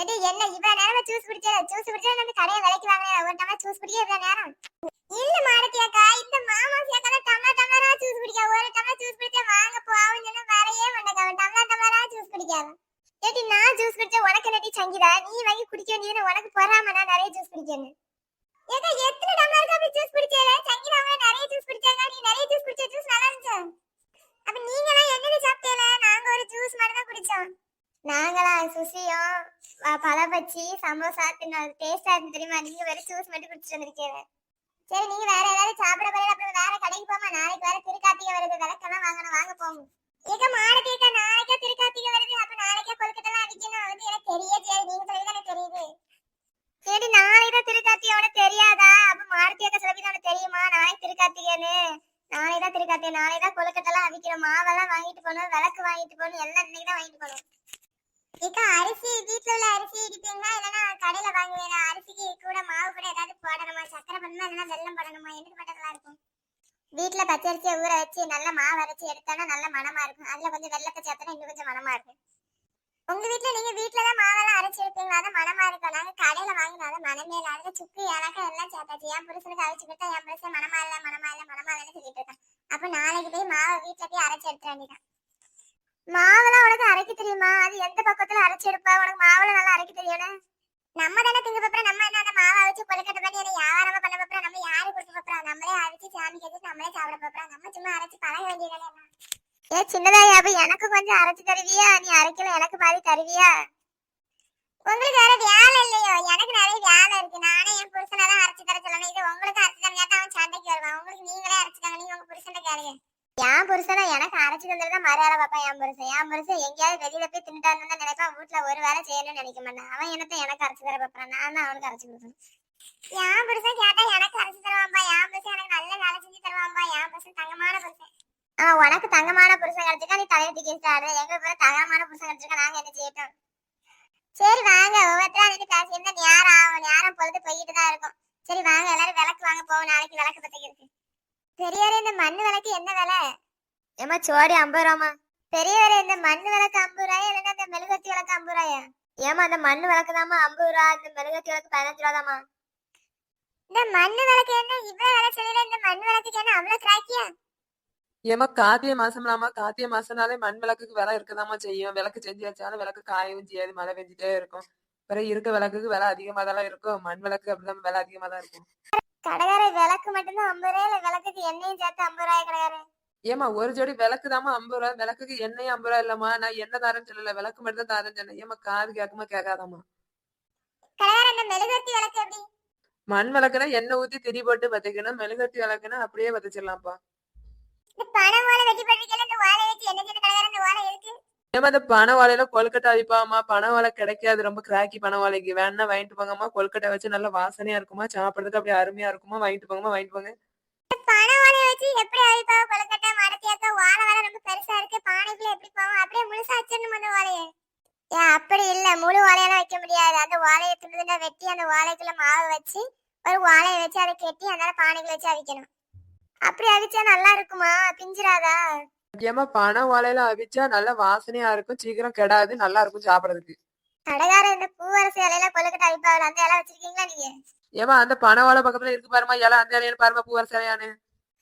எது என்ன இவ்வளவு நேரமா ஜூஸ் குடிச்சா? ஜூஸ் குடிச்சா அந்த கடையை விலைக்கு வாங்க ஒரு டம்ளர் ஜூஸ் குடிக்க இவ்வளவு நேரம்? இல்ல மாரத்தியாக்கா இந்த மாமா சேக்கல டம்ளர் டம்ளரா ஜூஸ் குடிக்க. ஒரு டம்ளர் ஜூஸ் குடிச்சா வாங்க போவோம் சொன்னா வரவே மாட்டேங்க அவன் டம்ளர் டம்ளரா ஜூஸ் குடிக்காத? ஏடி நான் ஜூஸ் குடிச்சா உனக்கு நட்டி சங்கிதா? நீ வாங்கி குடிக்க நீ உனக்கு பொறாம நான் நிறைய ஜூஸ் குடிக்கணும் ஏக்கா எத்தனை டமா அப்படி ஜூஸ் குடிச்சேல சங்கிதா அவங்க நிறைய ஜூஸ் குடிச்சாங்க. நீ நிறைய ஜூஸ் குடிச்ச ஜூஸ் நல்லா இருந்துச்சு? அப்ப நீங்களாம் என்னது சாப்பிட்டீங்க? நாங்க ஒரு ஜூஸ் மட்டும் தான் குடிச்சோம். நாங்களா சுசியும் ப- சமோசா தின்னோம் டேஸ்டா இருந்து தெரியுமா? நீங்க வெறும் ஜூஸ் மட்டும் குடிச்சிட்டு வந்திருக்கீங்க. சரி நீங்க வேற ஏதாவது சாப்பிட போறீங்க அப்புறம் வேற கடைக்கு போமா? நாளைக்கு வேற திருக்கார்த்திகை வருது. விளக்கெல்லாம் வாங்கணும். வாங்க போங்க ஏக்க மாடத்தேக்க நாளைக்கே திருக்கார்த்திகை வருது. அப்ப நாளைக்கா கொல்கட்டெல்லாம் அடிக்கணும். அது எனக்கு தெரிய தெரியாது நீங்க சொல்லி தானே தெரியுது. சரி நாளைக்கு தான் திருக்கார்த்தியோட தெரியாதா? அப்ப மாடத்தேக்க சொல்லி தானே தெரியுமா? நாளைக்கு திருக்கார்த்திகைன்னு. நாளைக்கு தான் திருக்கார்த்திகை நாளைக்கு தான் கொழுக்கட்டெல்லாம் அவிக்கணும் மாவெல்லாம் வாங்கிட்டு போகணும் விளக்கு வாங்கிட்டு போகணும் எல்லாம் இன்னைக்கு தான் வாங்கிட்டு போகணும். இக்கா அரிசி வீட்ல உள்ள அரிசி இடிப்பீங்களா? இல்லனா கடையில வாங்குவீங்களா? அரிசிக்கு கூட மாவு கூட ஏதாவது போடணுமா? சக்கரை பண்ணணுமா இல்லனா வெல்லம் போடணுமா? எனக்கு போட்டதெல்லாம் இருக்கும்? வீட்ல பச்சரிசியை ஊற வச்சு நல்ல மாவு அரைச்சி எடுத்தோம்னா நல்ல மணமா இருக்கும். அதுல கொஞ்சம் வெள்ளத்தை சேர்த்தனா இன்னும் கொஞ்சம் மணமா இருக்கும். உங்க வீட்ல நீங்க வீட்ல தான் மாவெல்லாம் அரைச்சி எடுப்பீங்களா? அது மணமா இருக்கும். நாங்க கடையில வாங்கினா அது மனமே இல்லை. அதுல சுக்கு ஏலக்காய் எல்லாம் சேர்த்தாச்சு. என் புருஷனுக்கு அரைச்சு கொடுத்தா என் புருஷன் மனமா இல்ல மனமா இல்ல மனமா இல்லைன்னு சொல்லிட்டு இருக்கான். அப்ப நாளைக்கு போய் மாவை வீட்டுல போய் அரைச்சு எடுத்துட வேண்டியதான் மாவெல்லாம் உனக்கு எந்த பக்கத்துல அரைச்சு எடுப்பா? உனக்கு மாவுல நல்லா அரைக்க தெரியும்னு நம்ம தானே திங்க பாப்பா நம்ம என்ன அந்த மாவை அவிச்சு கொழுக்கட்டை பண்ணி அதை வியாபாரமா பண்ண பாப்பா நம்ம யாரு கொடுத்து பாப்பா நம்மளே அவிச்சு சாமி கேட்டு நம்மளே சாப்பிட பாப்பா நம்ம சும்மா அரைச்சு பழக வேண்டியதானே ஏ சின்னதாயா அப்ப எனக்கு கொஞ்சம் அரைச்சு தருவியா? நீ அரைக்கல எனக்கு பாதி தருவியா? உங்களுக்கு வேற வேலை இல்லையோ? எனக்கு நிறைய வேலை இருக்கு. நானே என் புருஷனை தான் அரைச்சு தர சொல்லணும். இது உங்களுக்கு அரைச்சு தரணும் அவன் சண்டைக்கு வருவான். உங்களுக்கு நீங்களே அரைச்சு தாங்க நீங்க உங்க புருஷன் கேளுங்க. என் புருஷனா எனக்கு அரைச்சு தந்துட்டு மறுவேலை பார்ப்பான் என் புருஷன். என் புருஷன் எங்கேயாவது வெளியில போய் தின்னுட்டான்னு தான் நினைப்பான் வீட்டுல ஒரு வேலை செய்யணும்னு நினைக்க மாட்டான். அவன் என்னத்த எனக்கு அரைச்சு தர பார்ப்பான் நான் தான் அவனுக்கு அரைச்சு கொடுப்பேன் என் புருஷன் கேட்டா எனக்கு அரைச்சு தருவான்பா. என் புருஷன் எனக்கு நல்ல வேலை செஞ்சு தருவான்பா. என் புருஷன் தங்கமான புருஷன். ஆ உனக்கு தங்கமான புருஷன் கிடைச்சிருக்கா? நீ தலையை தூக்கிட்டாரு எங்க பேர் தங்கமான புருஷன் கிடைச்சிருக்கா? நாங்க என்ன செய்யட்டோம்? சரி வாங்க. ஒவ்வொருத்தரா நின்று பேசியிருந்தா நேரம் ஆகும். நேரம் பொழுது போயிட்டு தான் இருக்கும். சரி வாங்க. எல்லாரும் விளக்கு வாங்க போவோம். நாளைக்கு விளக்கு பத்திக்கிறதுக்கு பெரியவரே இந்த மண்ணு விளக்கு என்ன விலை? ஏமா சோடி ஐம்பது ரூபாமா பெரியவரே இந்த மண்ணு விளக்கு ஐம்பது ரூபாயா? இல்லைன்னா இந்த மெழுகுவர்த்தி விளக்கு ஐம்பது ரூபாயா? ஏமா அந்த மண்ணு விளக்கு தாமா ஐம்பது ரூபா. இந்த மெழுகுவர்த்தி விளக்கு பதினஞ்சு ரூபா தாமா இந்த மண்ணு விளக்கு என்ன? இவ்வளவு விலை சொல்லல இந்த மண் விளக்குக்கு என்ன அவ்வளவு கிராக்கியா? ஏமா கார்த்திகை மாசம்லாமா கார்த்திகை மாசம்னாலே மண் விளக்குக்கு விலை இருக்கதாமா செய்யும். விளக்கு செஞ்சு வச்சாலும் விளக்கு காயவும் செய்யாது மழை பெஞ்சிட்டே இருக்கும். பிறகு இருக்க விளக்குக்கு விலை அதிகமா தான் இருக்கும். மண் விளக்கு அப்படிதான் விலை அதிகமா தான் இருக்கும். கடைக்கார விளக்கு மட்டும்தான் ஐம்பது ரூபாய் விளக்குக்கு எண்ணெயும் சேர்த்து ஐம்பது ரூபாய் கடைக்காரன் ஏமா ஒரு ஜோடி விளக்கு தாமா ஐம்பது ரூபா விளக்குக்கு எண்ணெயும் ஐம்பது ரூபா இல்லம்மா நான் என்ன தரேன்னு சொல்லல விளக்கு மட்டும் தான் தரேன்னு சொன்னேன். ஏமா காது கேட்குமா கேட்காதாமா கடைக்கார இந்த மெழுகுவர்த்தி விளக்கு எப்படி? மண் விளக்குனா எண்ணெய் ஊத்தி திரி போட்டு பத்திக்கணும் மெழுகுவர்த்தி விளக்குனா அப்படியே பத்திச்சிடலாம்ப்பா பணம் ஓலை வெட்டி போட்டிருக்கல இந்த ஓலை வச்சு என்ன செய்ய கடைக்கார இந்த ஓலை இருக்கு ஏமா அந்த பனை வாழையில கொழுக்கட்டை அடிப்பாமா பனை வாழை கிடைக்காது. ரொம்ப கிராக்கி பனை வாழைக்கு வேணா வாங்கிட்டு போங்கம்மா. கொழுக்கட்டை வச்சு நல்லா வாசனையா இருக்குமா சாப்பிடுறதுக்கு அப்படியே அருமையா இருக்குமா வாங்கிட்டு போங்கம்மா. வாங்கிட்டு போங்க. பணம் ஓலை வச்சு எப்படி அழிப்பாவ கொழுக்கட்டை மடத்தியாக்க ஓலை வேலை ரொம்ப பெருசா இருக்கு. பானைக்குள்ள எப்படி போவோம்? அப்படியே முழுசா வச்சிடணும் அந்த வாழையை? ஏன் அப்படி இல்ல. முழு வாழையெல்லாம் வைக்க முடியாது. அந்த ஓலையை துண்டு வெட்டி அந்த ஓலைக்குள்ள மாவு வச்சு ஒரு ஓலையை வச்சு அதை கெட்டி அதனால பானைக்குள்ள வச்சு அவிக்கணும். அப்படி அவிச்சா நல்லா இருக்குமா? பிஞ்சிராதா? ஏமா பனை வாழையில அவிச்சா நல்ல வாசனையா இருக்கும். சீக்கிரம் கெடாது. நல்லா இருக்கும் சாப்பிடறதுக்கு. கடைக்கார இந்த பூவரசு இலையில கொழுக்கட்டை அவிப்பாவில் அந்த இலை வச்சிருக்கீங்களா நீங்க? ஏமா அந்த பனை வாழை பக்கத்துல இருக்கு பாருமா இலை அந்த இலையில பாருமா பூவர் சிலையானு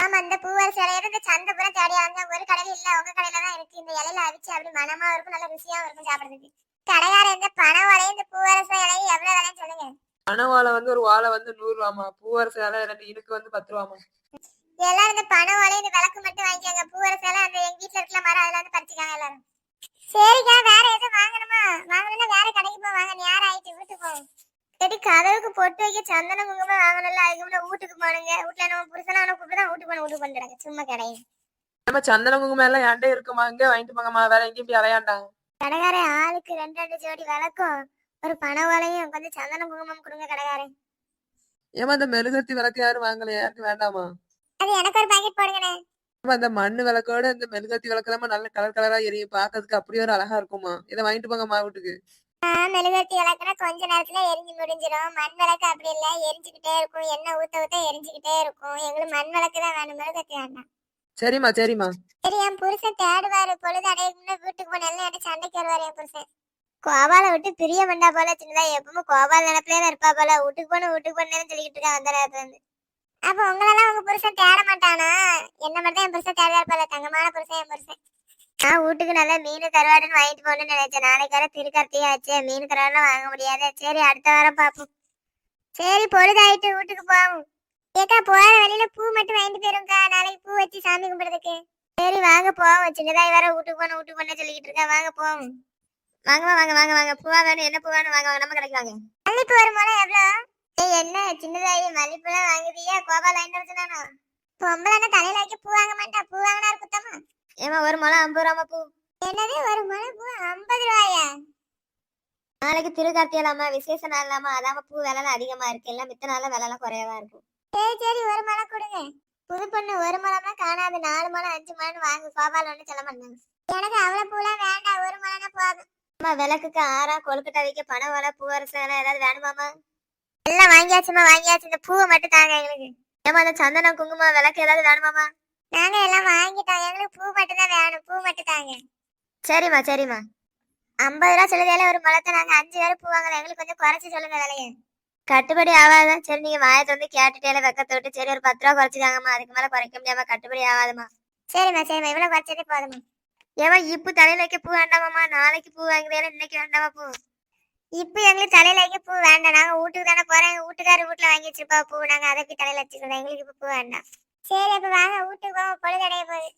ஆமா இந்த பூவரசு இலையில இந்த சந்தை பூரா தேடி அந்த ஒரு கடையில இல்ல உங்க கடையில தான் இருக்கு. இந்த இலையில அவிச்சு அப்படி மனமா இருக்கும் நல்ல ருசியாவும் இருக்கும் சாப்பிடுறதுக்கு. கடைக்கார இந்த பனை வலையும் இந்த பூவரசு இலையும் எவ்வளவு விலைன்னு சொல்லுங்க. பனை வாழை வந்து ஒரு வாழை வந்து நூறு ரூபாமா பூவர் சிலை ரெண்டு இனுக்கு வந்து பத்து ரூபாமா எல்லாரும் இந்த பனை வலையும் இந்த விளக்கு மட்டும் வாங்கிக்கோங்க. பூவரசு இலை அந்த எங்க வீட்டுல இருக்கிற மரம் அதுல வந்து பறிச்சுக்காங்க எல்லாரும். சரிக்கா வேற எதுவும் வாங்கணுமா? வாங்கணும்னா வேற கடைக்கு போ வாங்க. நேரம் ஆயிட்டு வீட்டுக்கு போவோம் சரி கதவுக்கு பொட்டு வைக்க சந்தனம் குங்குமம் வாங்கணும்ல? அதுக்கு முன்னாடி வீட்டுக்கு போனுங்க. வீட்டுல நம்ம புருஷனா அவனை கூப்பிட்டு தான் வீட்டுக்கு போன வீட்டுக்கு பண்ணிடுறாங்க சும்மா கிடையாது ஏமா சந்தன குங்குமம் எல்லாம் என்கிட்ட இருக்குமா? இங்க வாங்கிட்டு போங்கம்மா. வேற எங்கேயும் போய் அலையாண்டாங்க. கடைக்காரே ஆளுக்கு ரெண்டு ரெண்டு ஜோடி விளக்கும். ஒரு பனை ஓலையும் கொஞ்சம் சந்தனம் குங்குமம் கொடுங்க கடைக்காரே. ஏமா அந்த மெழுகுவர்த்தி விளக்கு யாரும் வாங்கலையா? யாருக்கு வேண்டாமா? அது எனக்கு ஒரு பாக்கெட் போடுங்கண்ணே. அந்த மண்ணு விளக்கோட இந்த மெழுகுவர்த்தி விளக்கு நல்ல கலர் கலரா எரியும். பாக்கிறதுக்கு அப்படியே ஒரு அழகா இருக்குமா இதை வாங்கிட்டு போங்கம்மா வீட்டுக்கு. ஆ, மெழுகுவர்த்தி விளக்குனா கொஞ்ச நேரத்துல எரிஞ்சு முடிஞ்சிடும் மண் விளக்கு அப்படி இல்ல. எரிஞ்சுக்கிட்டே இருக்கும். எண்ணெய் ஊத்த ஊத்த எரிஞ்சுக்கிட்டே இருக்கும். எங்களுக்கு மண் விளக்கு தான் வேணும். மெழுகுவர்த்தி வேண்டாம். சரிம்மா சரிம்மா. சரி என் புருஷன் தேடுவாரு. பொழுது அடையக்கும்னா வீட்டுக்கு போன எல்லாம் என்கிட்ட சண்டைக்கு வருவாரு என் புருஷன். கோபால விட்டு பிரிய மாட்டா போல சின்னதா எப்பவும் கோபால நினைப்பிலே இருப்பா போல. வீட்டுக்கு போன வீட்டுக்கு போனேன்னு சொல்லிக்கிட்டு இருக்கா அந்த நேரத்துல இருந்து. அப்ப உங்களெல்லாம் உங்க புருஷன் தேட மாட்டானா? என்ன மட்டும் என் புருஷன் தேவையா இருப்பால தங்கமான புருஷன் என் புருஷன். நான் வீட்டுக்கு நல்லா மீன் கருவாடுன்னு வாங்கிட்டு போகணும்னு நினைச்சேன். நாளைக்கு வர திருக்கர்த்தியா ஆச்சு. மீன் கருவாடுலாம் வாங்க முடியாது. சரி அடுத்த வாரம் பார்ப்போம். சரி பொழுதாயிட்டு வீட்டுக்கு போவோம். ஏக்கா போற வழியில பூ மட்டும் வாங்கிட்டு போயிருங்கக்கா. நாளைக்கு பூ வச்சு சாமி கும்பிடுறதுக்கு. சரி வாங்க போவோம். சின்னதாய் வேற வீட்டுக்கு போன வீட்டுக்கு போன சொல்லிக்கிட்டு இருக்கா. வாங்க போவோம். வாங்கம்மா வாங்க வாங்க வாங்க. பூவா வேணும் என்ன பூ வேணும் வாங்க வாங்க, நம்ம கடைக்கு வாங்க. மல்லிப்பூ ஒரு முளை எவ்வளோ? ஏய் என்ன சின்னதாயி மல்லிப்பூலாம் வாங்குதியா கோபால் வாங்கிட்டு வச்சுனானோ பொம்பளை தலையில வைக்க பூ வாங்க மாட்டா. பூ வாங்கினா குத்தமா? ஏமா ஒரு முளை ஐம்பது ரூபா பூ. என்னது? ஒரு முளை பூ ஐம்பது ரூபாயா? நாளைக்கு திருக்கார்த்தியலாமா விசேஷ நாள் இல்லாம அதாம பூ விலை அதிகமா இருக்கு. எல்லாம் மித்த நாள்ல விலை எல்லாம் குறையவா இருக்கும். சரி சரி ஒரு முளை கொடுங்க. புது பொண்ணு ஒரு முளைலாம் காணாது. நாலு முளை அஞ்சு முளைன்னு வாங்கு. கோபால் ஒண்ணு சொல்ல மாட்டாங்க. எனக்கு அவ்வளவு பூலாம் வேண்டாம். ஒரு முளைனா போதும். அம்மா விளக்குக்கு ஆறா கொழுக்கட்டை வைக்க பணம் வலை. எல்லாம் ஏதாவது வேணுமாமா எல்லாம் வாங்கியாச்சுமா வாங்கியாச்சு. இந்த பூவை மட்டும் தாங்க எங்களுக்கு. ஏமா அந்த சந்தனம் குங்குமம் விளக்கு ஏதாவது வேணுமாமா நாங்க எல்லாம் வாங்கிட்டோம். எங்களுக்கு பூ மட்டும் தான் வேணும். பூ மட்டும் தாங்க. சரிம்மா சரிம்மா. ஐம்பது ரூபா சொல்லுதையில ஒரு முளத்தை நாங்க அஞ்சு பேரும் பூ வாங்கலாம் எங்களுக்கு கொஞ்சம் குறைச்சு சொல்லுங்க விலையை. கட்டுப்படி ஆகாதான் சரி நீங்க வாயத்தை வந்து கேட்டுட்டே வெக்கத்தை விட்டு. சரி ஒரு பத்து ரூபா குறைச்சிக்காங்கம்மா அதுக்கு மேல குறைக்க முடியாம கட்டுப்படி ஆகாதுமா சரிம்மா சரிம்மா. இவ்வளவு குறைச்சதே போதுமா ஏமா இப்ப தலையில வைக்க பூ வேண்டாமாம்மா? நாளைக்கு பூ வாங்குறேன் இன்னைக்கு வேண்டாமா பூ? இப்ப எங்களுக்கு தலையில வைக்க பூ வேண்டாம். நாங்க வீட்டுக்கு தானே போறோம். எங்க வீட்டுக்காரர் வீட்டுல வாங்கி வச்சிருப்பா பூ. நாங்க அதை போய் தலையில வச்சுக்கிறோம். எங்களுக்கு இப்ப பூ வேண்டாம். சரி அப்ப வாங்க. வீட்டுக்கு போவோம். பொழுதடைய போகுது.